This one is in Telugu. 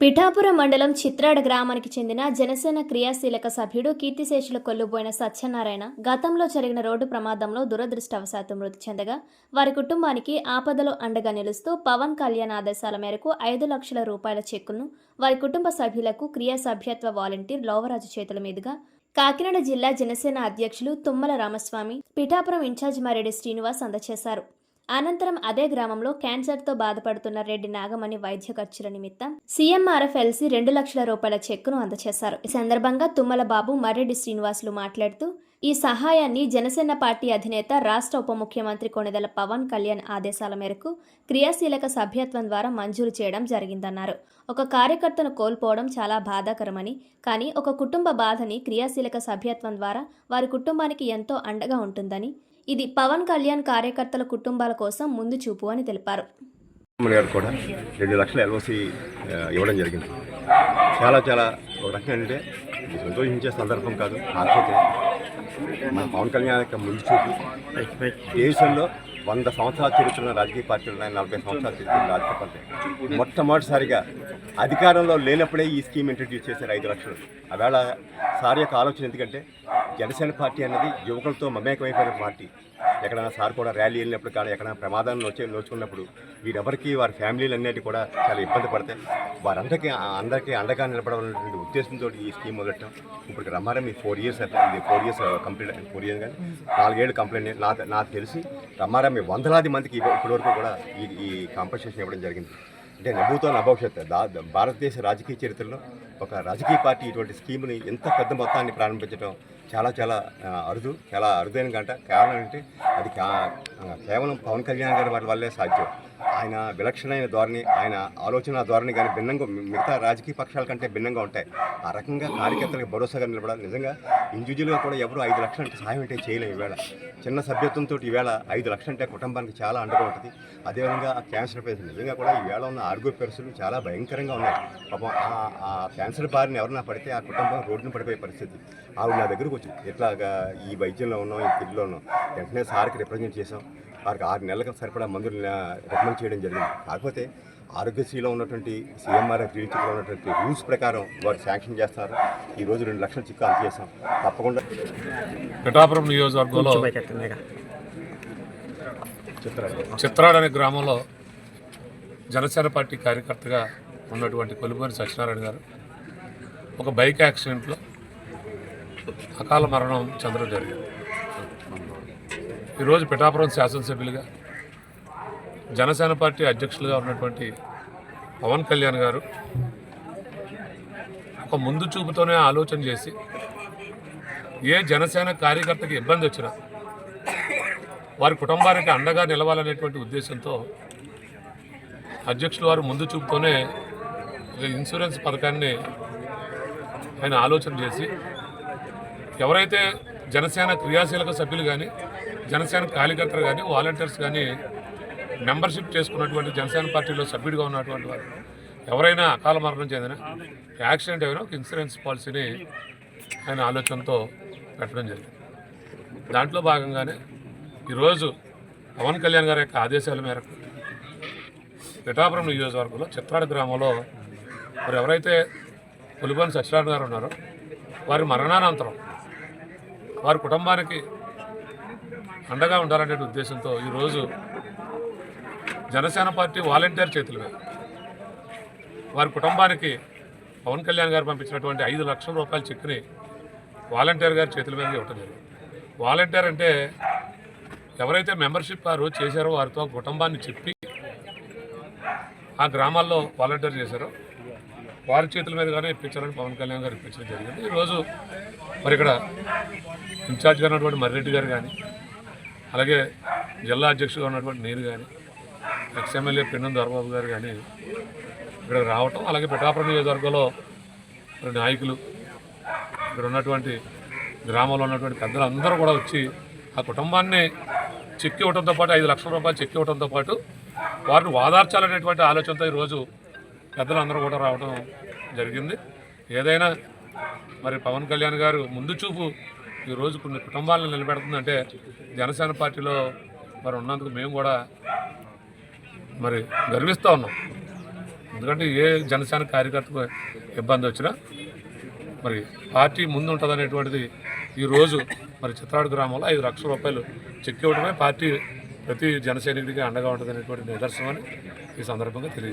పిఠాపురం మండలం చిత్రాడ గ్రామానికి చెందిన జనసేన క్రియాశీలక సభ్యుడు కీర్తిశేషుల కొల్లుపోయిన సత్యనారాయణ గతంలో జరిగిన రోడ్డు ప్రమాదంలో దురదృష్టవశాత్తు మృతి చెందగా వారి కుటుంబానికి ఆపదలో అండగా నిలుస్తూ పవన్ కళ్యాణ్ ఆదేశాల మేరకు ఐదు లక్షల రూపాయల చెక్కును వారి కుటుంబ సభ్యులకు క్రియా సభ్యత్వ వాలంటీర్ లోవరాజు చేతుల మీదుగా కాకినాడ జిల్లా జనసేన అధ్యక్షులు తుమ్మల రామస్వామి పిఠాపురం ఇన్ఛార్జ్ మారెడ్డి శ్రీనివాస్ అందజేశారు. అనంతరం అదే గ్రామంలో క్యాన్సర్తో బాధపడుతున్న రెడ్డి నాగమణి వైద్య ఖర్చుల నిమిత్తం సీఎంఆర్ఎఫ్ ఎల్సి రెండు లక్షల రూపాయల చెక్కును అందజేశారు ఈ సందర్భంగా తుమ్మల బాబు మర్రెడ్డి శ్రీనివాసులు మాట్లాడుతూ ఈ సహాయాన్ని జనసేన పార్టీ అధినేత రాష్ట్ర ఉప ముఖ్యమంత్రి కొణిదల పవన్ కళ్యాణ్ ఆదేశాల మేరకు క్రియాశీలక సభ్యత్వం ద్వారా మంజూరు చేయడం జరిగిందన్నారు. ఒక కార్యకర్తను కోల్పోవడం చాలా బాధాకరమని కానీ ఒక కుటుంబ బాధని క్రియాశీలక సభ్యత్వం ద్వారా వారి కుటుంబానికి ఎంతో అండగా ఉంటుందని ఇది పవన్ కళ్యాణ్ కార్యకర్తల కుటుంబాల కోసం ముందు చూపు అని తెలిపారు. గారు కూడా రెండు లక్షల ఎల్ఓసి ఇవ్వడం జరిగింది. చాలా చాలా ఒక రకంగా అంటే సంతోషించే సందర్భం కాదు. కాకపోతే మన పవన్ కళ్యాణ్ యొక్క ముందు చూపు దేశంలో వంద సంవత్సరాల చరిత్ర రాజకీయ పార్టీలు ఉన్నాయి నలభై సంవత్సరాల చరిత్ర రాజకీయ పార్టీ మొట్టమొదటిసారిగా అధికారంలో లేనప్పుడే ఈ స్కీమ్ ఇంట్రడ్యూస్ చేశారు ఐదు లక్షలు. అవేళ సారి యొక్క ఆలోచన ఎందుకంటే జనసేన పార్టీ అనేది యువకులతో మమేకమైపోయిన పార్టీ. ఎక్కడైనా సార్ కూడా ర్యాలీ వెళ్ళినప్పుడు కానీ ఎక్కడైనా ప్రమాదాన్ని వచ్చే నోచుకున్నప్పుడు వీరెవరికి వారి ఫ్యామిలీలు అన్నిటి కూడా చాలా ఇబ్బంది పడతాయి. వారందరికీ అందరికీ అండగా నిలబడాలనేటువంటి ఉద్దేశంతో ఈ స్కీమ్ మొదలెట్టాం. ఇప్పుడు రమారం ఈ ఫోర్ ఇయర్స్ ఇది four years complete four years కానీ నాలుగేళ్ళు కంప్లైంట్ నా నాకు తెలిసి రమారం వందలాది మందికి ఇప్పటివరకు కూడా ఈ ఈ కాంపెన్సేషన్ ఇవ్వడం జరిగింది. అంటే నభూతో నభవిష్యత్ దా భారతదేశ రాజకీయ చరిత్రలో ఒక రాజకీయ పార్టీ ఇటువంటి స్కీమ్ని ఎంత పెద్ద మొత్తాన్ని ప్రారంభించడం చాలా చాలా అరుదు చాలా అరుదైన గంట. కారణం ఏంటంటే అది కేవలం పవన్ కళ్యాణ్ గారి వారి వల్లే సాధ్యం. ఆయన విలక్షణమైన ధోరణి ఆయన ఆలోచన ధోరణి కానీ భిన్నంగా మిగతా రాజకీయ పక్షాల కంటే భిన్నంగా ఉంటాయి. ఆ రకంగా కార్యకర్తలకు భరోసాగా నిలబడాలి. నిజంగా ఇండివిజువల్గా కూడా ఎవరు ఐదు లక్షలు అంటే సహాయం అంటే చేయలేము ఈవేళ. చిన్న సభ్యత్వంతో ఈవేళ ఐదు లక్షలు అంటే కుటుంబానికి చాలా అండగా ఉంటుంది. అదేవిధంగా ఆ క్యాన్సర్ పేషెంట్ నిజంగా కూడా ఈవేళ ఉన్న ఆరోగ్య పరిస్థితులు చాలా భయంకరంగా ఉన్నాయి. పాపం ఆ- ఆ క్యాన్సర్ బారిన ఎవరన్నా పడితే ఆ కుటుంబం రోడ్డున పడిపోయే పరిస్థితి. ఆవిడ నా దగ్గరకు వచ్చింది. ఇట్లాగా ఈ వైద్యంలో ఉన్నాం ఈ ఫీల్డ్లో ఉన్నాం. వెంటనే సార్కి రిప్రజెంట్ చేసాం వారికి ఆరు నెలలకు సరిపడా మందులు రికమెండ్ చేయడం జరిగింది. కాకపోతే ఆరోగ్యశ్రీలో ఉన్నటువంటి సీఎంఆర్ఎఫ్ రీచ్లో ఉన్నటువంటి రూల్స్ ప్రకారం వారు శాంక్షన్ చేస్తారు. ఈ రోజు రెండు లక్షల చిక్కు అందజేసాం తప్పకుండా పిఠాపురం నియోజకవర్గంలో చిత్రాలు చిత్రాడ్. అనే గ్రామంలో జనసేన పార్టీ కార్యకర్తగా ఉన్నటువంటి కొలుమూరి సత్యనారాయణ గారు ఒక బైక్ యాక్సిడెంట్లో అకాల మరణం చెందడం జరిగింది. ఈరోజు పిఠాపురం శాసనసభ్యులుగా జనసేన పార్టీ అధ్యక్షులుగా ఉన్నటువంటి పవన్ కళ్యాణ్ గారు ఒక ముందు చూపుతోనే ఆలోచన చేసి ఏ జనసేన కార్యకర్తకి ఇబ్బంది వచ్చినా వారి కుటుంబానికి అండగా నిలవాలనేటువంటి ఉద్దేశంతో అధ్యక్షులు వారు ముందు చూపుతోనే ఇన్సూరెన్స్ పథకాన్ని ఆయన ఆలోచన చేసి ఎవరైతే జనసేన క్రియాశీలక సభ్యులు కానీ జనసేన కార్యకర్తలు కానీ వాలంటీర్స్ కానీ మెంబర్షిప్ చేసుకున్నటువంటి జనసేన పార్టీలో సభ్యుడిగా ఉన్నటువంటి వారు ఎవరైనా అకాల మరణం చెందిన యాక్సిడెంట్ అయినా ఒక ఇన్సూరెన్స్ పాలసీని ఆయన ఆలోచనతో పెట్టడం జరిగింది. దాంట్లో భాగంగానే ఈరోజు పవన్ కళ్యాణ్ గారి యొక్క ఆదేశాల మేరకు పిఠాపురం నియోజకవర్గంలో చిత్రాడ గ్రామంలో మరి ఎవరైతే పులిబోని సత్యనారాయణ గారు ఉన్నారు. వారి మరణానంతరం వారి కుటుంబానికి అండగా ఉండాలనే ఉద్దేశంతో ఈరోజు జనసేన పార్టీ వాలంటీర్ చేతులుగా వారి కుటుంబానికి పవన్ కళ్యాణ్ గారు పంపించినటువంటి ఐదు లక్షల రూపాయల చెక్ని వాలంటీర్ గారి చేతుల మీద ఇవ్వటం జరిగింది. వాలంటీర్ అంటే ఎవరైతే మెంబర్షిప్ ఆ రోజు చేశారో వారితో కుటుంబాన్ని చెప్పి ఆ గ్రామాల్లో వాలంటీర్ చేశారో వారి చేతుల మీదుగానే ఇప్పించాలని పవన్ కళ్యాణ్ గారు ఇప్పించడం జరిగింది. ఈరోజు మరి ఇక్కడ ఇన్ఛార్జ్గా ఉన్నటువంటి మర్రెడ్డి గారు కానీ అలాగే జిల్లా అధ్యక్షుడుగా ఉన్నటువంటి నేను కానీ ఎక్స్ఎమ్మెల్యే పిన్నం దొరబాబు గారు కానీ ఇక్కడ రావటం అలాగే పిఠాపురం నియోజకవర్గంలో నాయకులు ఇక్కడ ఉన్నటువంటి గ్రామంలో ఉన్నటువంటి పెద్దలు అందరూ కూడా వచ్చి ఆ కుటుంబాన్ని చెక్కి ఇవ్వడంతో పాటు ఐదు లక్షల రూపాయలు చెక్కి ఇవ్వడంతో పాటు వారిని వాదార్చాలనేటువంటి ఆలోచనతో ఈరోజు పెద్దలందరూ కూడా రావడం జరిగింది. ఏదైనా మరి పవన్ కళ్యాణ్ గారు ముందు చూపు ఈరోజు కొన్ని కుటుంబాలను నిలబెడుతుందంటే జనసేన పార్టీలో మరి ఉన్నందుకు మేము కూడా మరి గర్విస్తూ ఉన్నాం. ఎందుకంటే ఏ జనసేన కార్యకర్తకు ఇబ్బంది వచ్చినా మరి పార్టీ ముందు ఉంటుంది అనేటువంటిది ఈరోజు మరి చిత్రాడు గ్రామంలో ఐదు లక్షల రూపాయలు చెక్ ఇవ్వడమే పార్టీ ప్రతి జనసైనికుడికి అండగా ఉంటుంది అనేటువంటి నిదర్శనం అని ఈ సందర్భంగా తెలియజేస్తాను